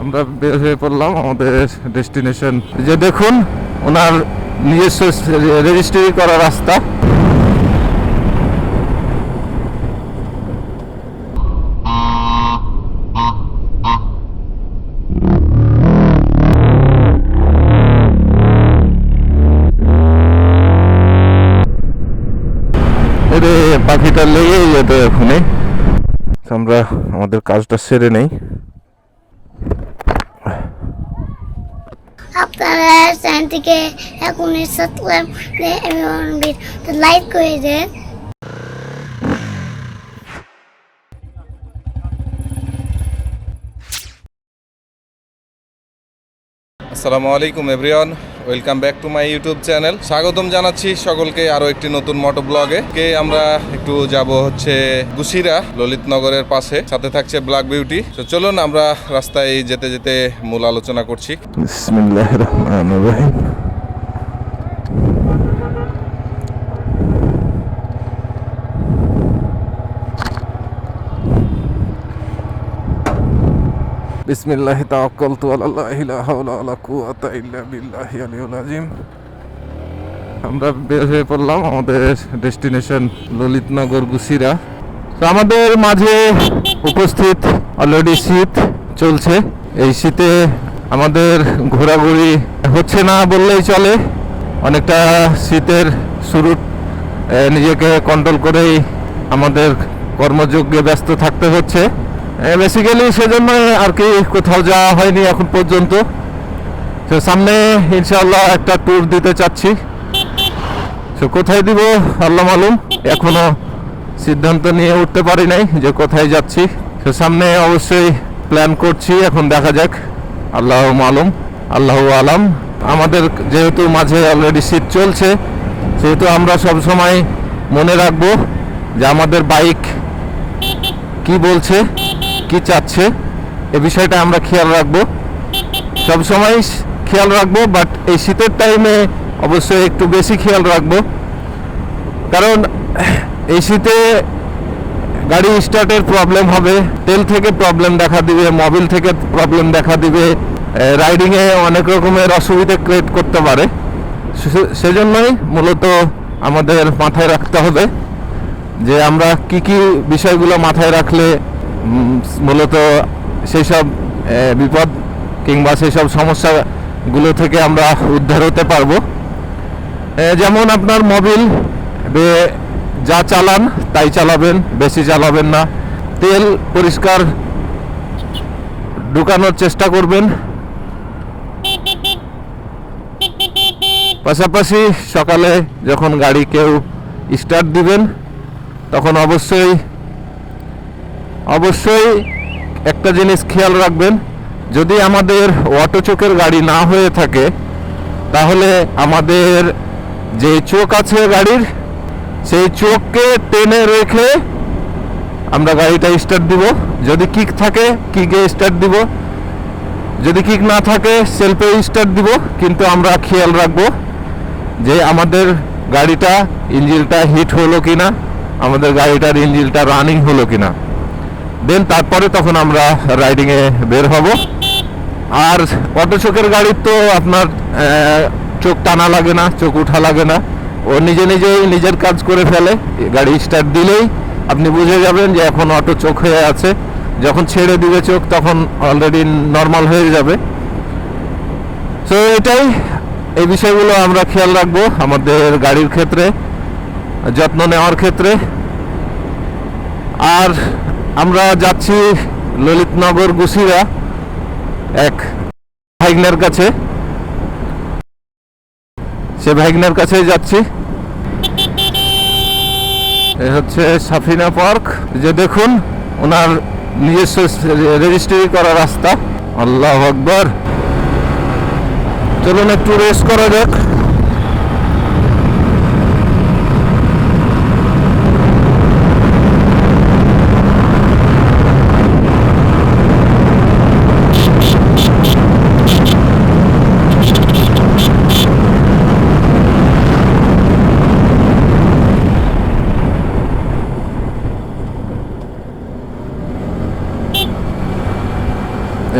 আমরা বের হয়ে পড়লাম আমাদের ডেস্টিনেশন যে দেখুন, ওনার নিজস্ব রেজিস্ট্রি করা রাস্তা। পাখিটা লেগেই যেত এখনই। আমরা আমাদের কাজটা সেরে নেই। আপনারা চ্যানেলটিকে এখনই সাবস্ক্রাইব লাইক করে দেন। আসসালামু আলাইকুম everyone welcome back to my YouTube channel স্বাগতম জানাচ্ছি সকলকে আরও একটি নতুন মোটো ব্লগে কে আমরা একটু যাব হচ্ছে গুসিরা ললিতনগরের পাশে। সাথে থাকছে ব্ল্যাক বিউটি তো চলুন আমরা রাস্তায় যেতে যেতে মূল আলোচনা করছি। ইল্লা বিল্লাহি আলিয়্যিল আযীম। আমরা বের হয়ে পড়লাম আমাদের ডেস্টিনেশন ললিতনগর গুসিরা। তো আমাদের মাঝে উপস্থিত অলরেডি শীত চলছে। এই শীতে আমাদের ঘোরাঘুরি হচ্ছে না বললেই চলে। অনেকটা শীতের শুরু নিজেকে কন্ট্রোল করেই আমাদের কর্মযোগ্যে ব্যস্ত থাকতে হচ্ছে। বেসিক্যালি সেজন্য আর কি কোথাও যাওয়া হয়নি এখন পর্যন্ত। তো সামনে ইনশাআল্লাহ একটা ট্যুর দিতে চাচ্ছি। তো কোথায় দিব, আল্লাহ মালুম। এখনও সিদ্ধান্ত নিয়ে উঠতে পারি নাই যে কোথায় যাচ্ছি। তো সামনে অবশ্যই প্ল্যান করছি, এখন দেখা যাক। আল্লাহ মালুম, আল্লাহ আলাম। আমাদের যেহেতু মাঝে অলরেডি শীত চলছে, সেহেতু আমরা সব সময় মনে রাখব যে আমাদের বাইক কি বলছে। কি চাচ্ছে? এ বিষয়টা আমরা খেয়াল রাখব। সব সময় খেয়াল রাখব বাট এই শীতের টাইমে অবশ্যই একটু বেশি খেয়াল রাখব। কারণ এই শীতে গাড়ি স্টার্টের প্রবলেম হবে, তেল থেকে প্রবলেম দেখা দিবে মোবিল থেকে প্রবলেম দেখা দিবে রাইডিংয়ে অনেক রকমের অসুবিধা ক্রিয়েট করতে পারে। সেজন্যই মূলত আমাদের মাথায় রাখতে হবে যে আমরা কি কি বিষয়গুলো মাথায় রাখলে মূলত সেই সব বিপদ কিংবা সেই সব সমস্যাগুলো থেকে আমরা উদ্ধার হতে পারব। যেমন আপনার মোবিল যা চালান তাই চালাবেন, বেশি চালাবেন না। তেল পরিষ্কার ঢুকানোর চেষ্টা করবেন। পাশাপাশি সকালে যখন গাড়ি কেউ স্টার্ট দিবেন, তখন অবশ্যই অবশ্যই একটা জিনিস খেয়াল রাখবেন, যদি আমাদের অটো চোখের গাড়ি না হয়ে থাকে, তাহলে আমাদের যে চোখ আছে গাড়ির, সেই চোখকে টেনে রেখে আমরা গাড়িটা স্টার্ট দিব। যদি কিক থাকে কিকে স্টার্ট দিব। যদি কিক না থাকে সেলফে স্টার্ট দিব। কিন্তু আমরা খেয়াল রাখব যে আমাদের গাড়িটা ইঞ্জিনটা হিট হলো কিনা, আমাদের গাড়িটার ইঞ্জিনটা রানিং হলো কিনা। দেন তারপরে তখন আমরা রাইডিংয়ে বের হব। আর অটো চোখের গাড়ির তো আপনার চোখ টানা লাগে না, চোখ উঠা লাগে না। ও নিজে নিজেই নিজের কাজ করে ফেলে, গাড়ি স্টার্ট দিলেই। আপনি বুঝে যাবেন যে এখন অটো চোখ হয়ে আছে। যখন ছেড়ে দিবে চোখ, তখন অলরেডি নর্মাল হয়ে যাবে। তো এটাই। এই বিষয়গুলো আমরা খেয়াল রাখব আমাদের গাড়ির ক্ষেত্রে, যত্ন নেওয়ার ক্ষেত্রে। আর আমরা যাচ্ছি ললিতনগর গুসিরা এক ভাইগনার কাছে। সে ভাইগনার কাছে যাচ্ছি। এ হচ্ছে সাফিনা পার্ক। যে দেখুন, ওনার নিজস্ব রেজিস্ট্রি করা রাস্তা। আল্লাহ আকবর। চলুন একটু রেস্ট করা যাক।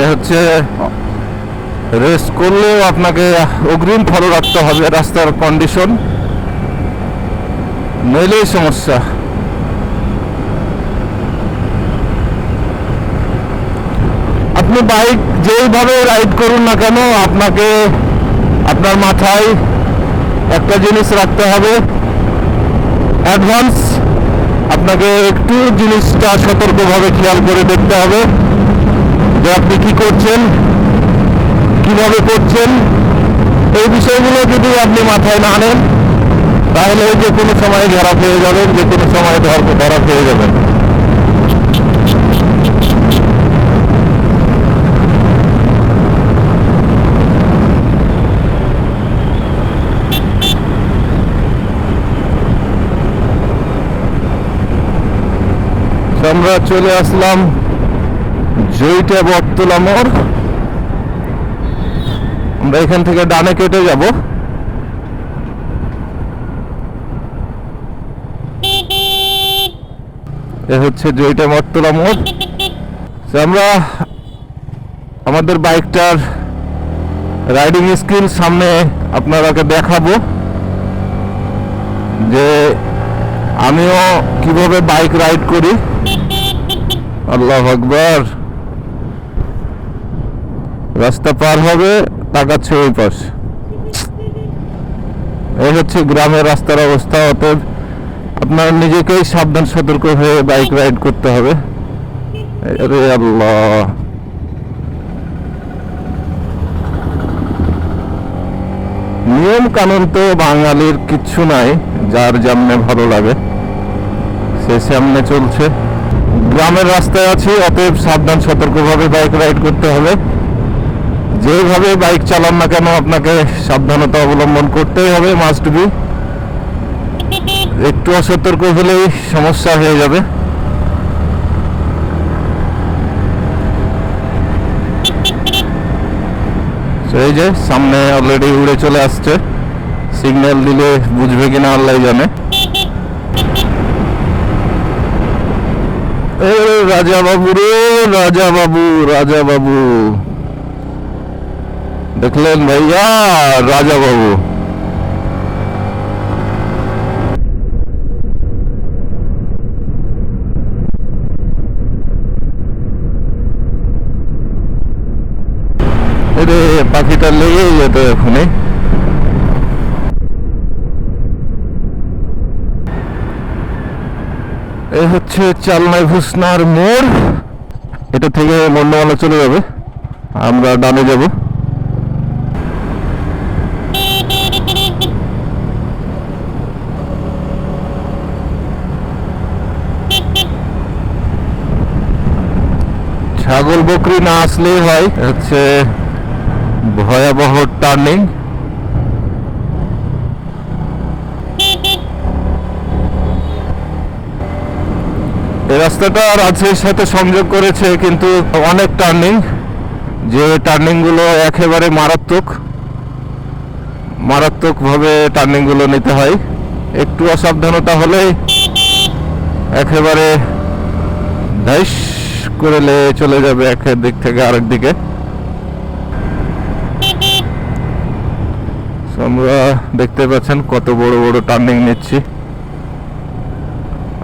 এ হচ্ছে, রেস করলেও আপনাকে অগ্রিম ফলো রাখতে হবে রাস্তার কন্ডিশন নইলেই সমস্যা। আপনি বাইক যেইভাবে রাইড করুন না কেন, আপনাকে, আপনার মাথায় একটা জিনিস রাখতে হবে। অ্যাডভান্স আপনাকে একটু জিনিসটা সতর্কভাবে খেয়াল করে দেখতে হবে। যে আপনি কি করছেন? কীভাবে করছেন? এই বিষয়গুলো যদি আপনি মাথায় না আনেন, তাহলে যে কোনো সময় ধরা পেয়ে যাবেন, যে কোনো সময় ধর পেয়ে যাবেন। আমরা চলে আসলাম জয়টা বটতলা মোড়। আমরা এখান থেকে ডানে কেটে যাব। এ হচ্ছে জয়টা বটতলা মোড়। আমরা আমাদের বাইকটার রাইডিং স্কিল সামনে আপনারাকে দেখাবো। যে আমিও কীভাবে বাইক রাইড করি। আল্লাহ আকবর। রাস্তা পার হবে, তাকাচ্ছে ওই পাশ। এই হচ্ছে গ্রামের রাস্তার অবস্থা, অতএব আপনার নিজেকেই সাবধান, সতর্ক হয়ে বাইক রাইড করতে হবে। আল্লাহ। নিয়ম কানুন তো বাঙালির কিচ্ছু নাই, যার যেমনে ভালো লাগে, সে সামনে চলছে। গ্রামের রাস্তায় আছি, অতএব সাবধান, সতর্কভাবে বাইক রাইড করতে হবে। যেভাবে বাইক চালান না কেন আপনাকে সাবধানতা অবলম্বন করতেই হবে মাস্ট বি একটু অসতর্ক হলেই সমস্যা হয়ে যাবে। এই যে সামনে অলরেডি উড়ে চলে আসছে। সিগন্যাল দিলে বুঝবে কিনা আল্লাহ জানে। রাজা বাবু রে রাজা বাবু রাজা বাবু দেখলেন ভাইয়া রাজা বাবু পাখিটা লেগে যেত এখনই। এই হচ্ছে চালনায় ভুসনার মোড়। এটা থেকে মন্ডমালা চলে যাবে। আমরা ডানে যাব। ছাগল বকরি না আসলেই হয়, হচ্ছে ভয়াবহ টার্নিং। এই রাস্তাটা রাজশাহীর সাথে সংযোগ করেছে কিন্তু অনেক টার্নিং, যে টার্নিংগুলো একেবারে মারাত্মক, মারাত্মকভাবে টার্নিংগুলো নিতে হয়। একটু অসাবধানতা হলেই একেবারে ধাইস করে চলে যাবে এক দিক থেকে আরেক দিকে। আমরা দেখতে পাচ্ছেন কত বড় বড় টার্নিং নিচ্ছি।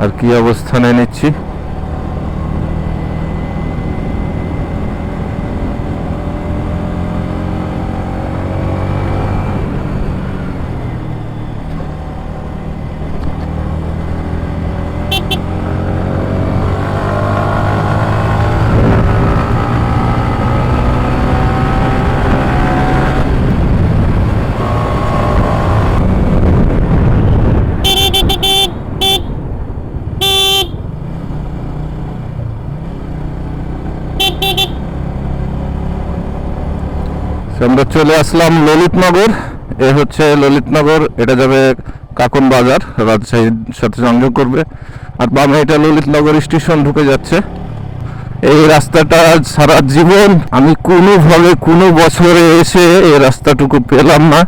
আর কি অবস্থানে নিচ্ছি। আমরা চলে আসলাম ললিতনগর। এ হচ্ছে ললিতনগর, এটা যাবে কাকন বাজার রাজশাহীর সাথে সংযোগ করবে। আর বামে এটা ললিতনগর স্টেশন ঢুকে যাচ্ছে। এই রাস্তাটা সারা জীবন আমি কোনোভাবে কোনো বছরে এসে এই রাস্তাটুকু পেলাম না।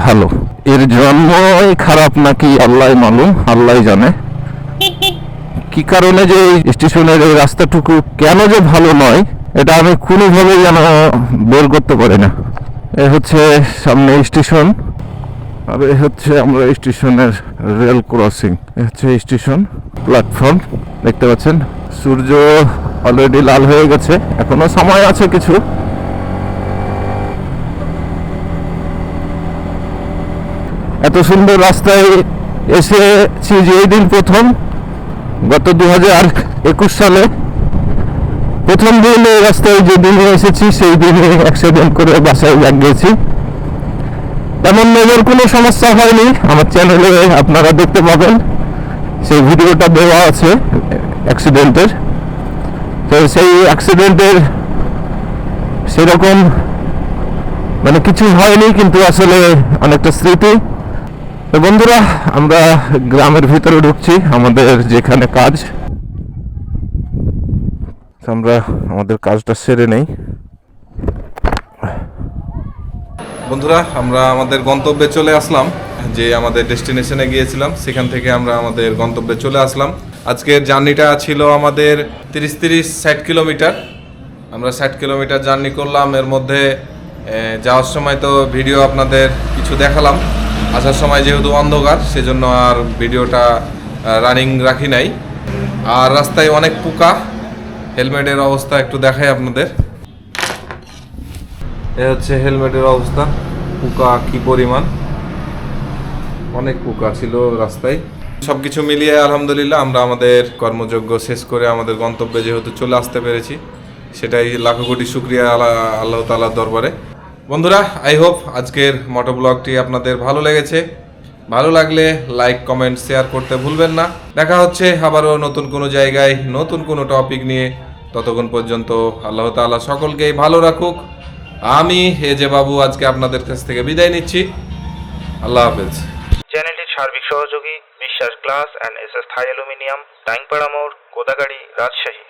ভালো। এর জন্মই খারাপ নাকি আল্লাহ মালুম আল্লাহ জানে। কি কারণে যে এই স্টেশনের এই রাস্তাটুকু কেন যে ভালো নয়, এটা আমি কোনোভাবে যেন বের করতে পারি না। হচ্ছে সামনে স্টেশন, আর এ হচ্ছে আমরা স্টেশনের রেল ক্রসিং। এ হচ্ছে স্টেশন, প্ল্যাটফর্ম, দেখতে পাচ্ছেন? সূর্য অলরেডি লাল হয়ে গেছে, এখনও সময় আছে কিছু। এত সুন্দর রাস্তায় এসেছি যে এই দিন প্রথম, গত দু হাজার একুশ সালে। প্রথম দিন এই রাস্তায় যে দিনে এসেছি, সেই দিনে অ্যাক্সিডেন্ট করে বাসায় গেছি। তেমন মেজর কোনো সমস্যা হয়নি। আমার চ্যানেলে আপনারা দেখতে পাবেন। সেই ভিডিওটা দেওয়া আছে অ্যাক্সিডেন্টের তো সেই অ্যাক্সিডেন্টের সেরকম মানে কিছু হয়নি, কিন্তু আসলে অনেকটা স্মৃতি। তো বন্ধুরা, আমরা গ্রামের ভিতরে ঢুকছি। আমাদের যেখানে কাজ আমরা আমাদের কাজটা সেরে নেই। বন্ধুরা, আমরা আমাদের গন্তব্যে চলে আসলাম, যে আমাদের ডেস্টিনেশনে গিয়েছিলাম, সেখান থেকে আমরা আমাদের গন্তব্যে চলে আসলাম। আজকের জার্নিটা ছিল আমাদের তিরিশ তিরিশ ষাট কিলোমিটার। আমরা ষাট কিলোমিটার জার্নি করলাম, এর মধ্যে যাওয়ার সময় তো ভিডিও আপনাদের কিছু দেখালাম। আসার সময় যেহেতু অন্ধকার, সেজন্য আর ভিডিওটা রানিং রাখি নাই। আর রাস্তায় অনেক পোকা হেলমেটের অবস্থা একটু দেখাই আপনাদের। এ হচ্ছে হেলমেটের অবস্থা। পোকা কি পরিমাণ? অনেক পোকা ছিল রাস্তায়। সবকিছু মিলিয়ে আলহামদুলিল্লাহ আমরা আমাদের কর্মযজ্ঞ শেষ করে আমাদের গন্তব্যে যেহেতু চলে আসতে পেরেছি, সেটাই লাখো কোটি শুক্রিয়া আল্লাহ আল্লাহ তালার দরবারে। বন্ধুরা আই হোপ আজকের মোটো ব্লগটি আপনাদের ভালো লেগেছে। ভালো লাগলে লাইক কমেন্ট শেয়ার করতে ভুলবেন না। দেখা হচ্ছে আবারও নতুন কোনো জায়গায়, নতুন কোনো টপিক নিয়ে। ততক্ষণ পর্যন্ত আল্লাহ তাআলা সকলকেই ভালো রাখুক। আমি এ যে বাবু আজকে আপনাদের কাছ থেকে বিদায় নিচ্ছি। আল্লাহ হাফেজ। চ্যানেলটির সার্বিক সহযোগী, Biswas glass and S S Thai aluminium, Taingpara মোড়, কোদাগাড়ি, রাজশাহী।